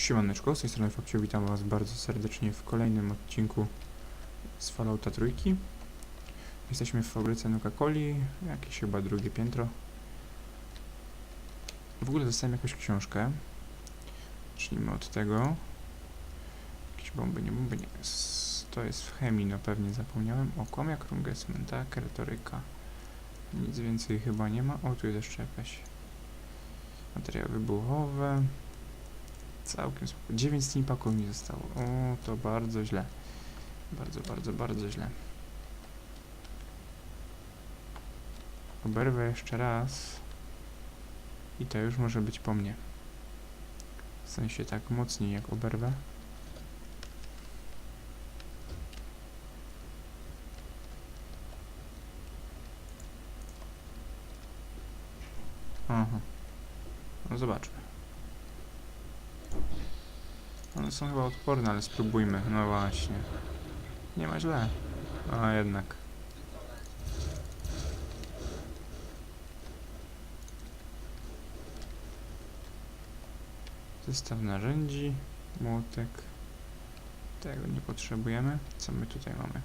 Siemaneczko, z tej strony witam was bardzo serdecznie w kolejnym odcinku z Fallouta Trójki. Jesteśmy w fabryce Nuka-Coli, jakieś chyba drugie piętro. W ogóle dostałem jakąś książkę. Zacznijmy od tego. Jakieś bomby, nie bomby, nie. To jest w chemii, no pewnie zapomniałem. O, komiak, rungesmen, tak, retoryka. Nic więcej chyba nie ma. O, tu jest jeszcze jakaś materiały wybuchowe. Całkiem spoko. 9 steampaków mi zostało. O, to bardzo źle. Bardzo, bardzo, bardzo źle. Oberwę jeszcze raz. I to już może być po mnie. W sensie tak mocniej jak oberwę. Aha. No zobaczmy. One są chyba odporne, ale spróbujmy. No właśnie. Nie ma źle. A jednak. Zestaw narzędzi. Młotek. Tego nie potrzebujemy. Co my tutaj mamy?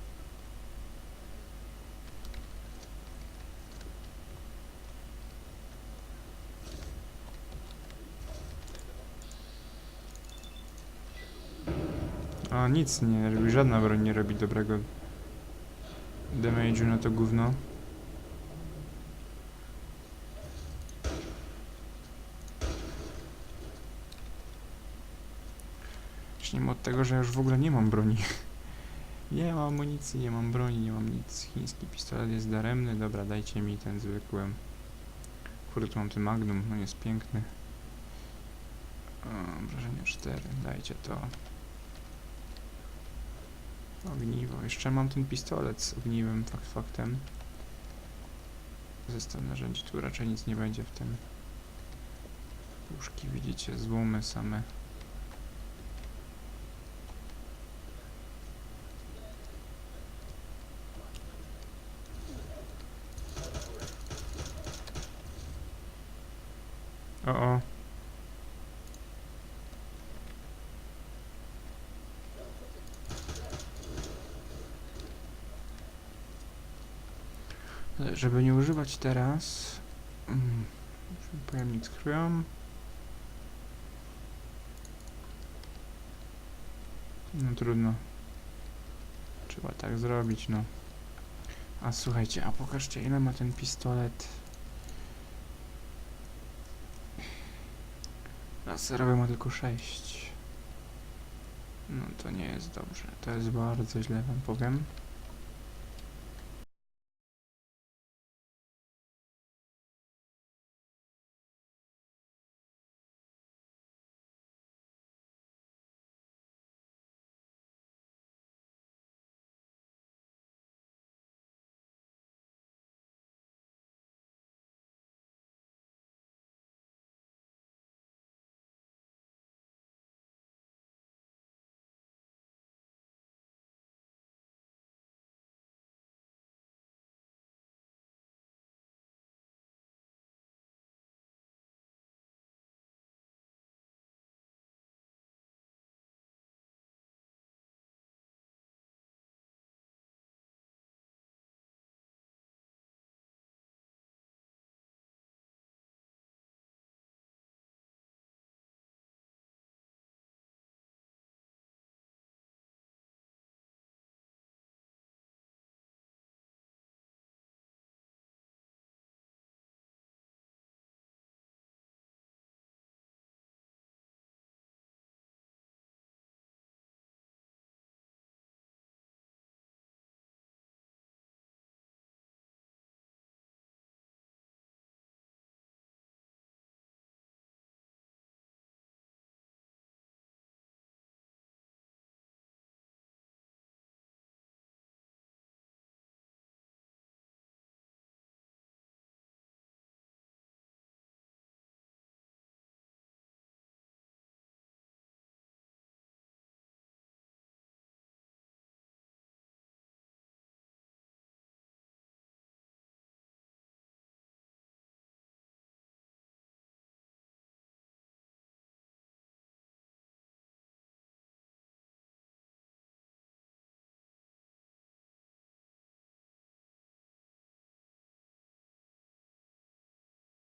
A nic nie robi, żadna broń nie robi dobrego damage'u na to gówno. Zacznijmy od tego, że już w ogóle nie mam broni. Nie mam amunicji, nie mam broni, nie mam nic. Chiński pistolet jest daremny. Dobra, dajcie mi ten zwykły. Kurde, tu mam ten magnum, no jest piękny. O, obrażenia 4, dajcie to. Ogniwo. Jeszcze mam ten pistolet z ogniwem, fakt faktem. Zestaw narzędzi. Tu raczej nic nie będzie w tym. Puszki, widzicie, złomy same. O, o. Żeby nie używać teraz... Mm, pojemnik z krwią. No trudno. Trzeba tak zrobić, no. A słuchajcie, a pokażcie ile ma ten pistolet. Laserowy ma tylko 6. No to nie jest dobrze. To jest bardzo źle, wam powiem.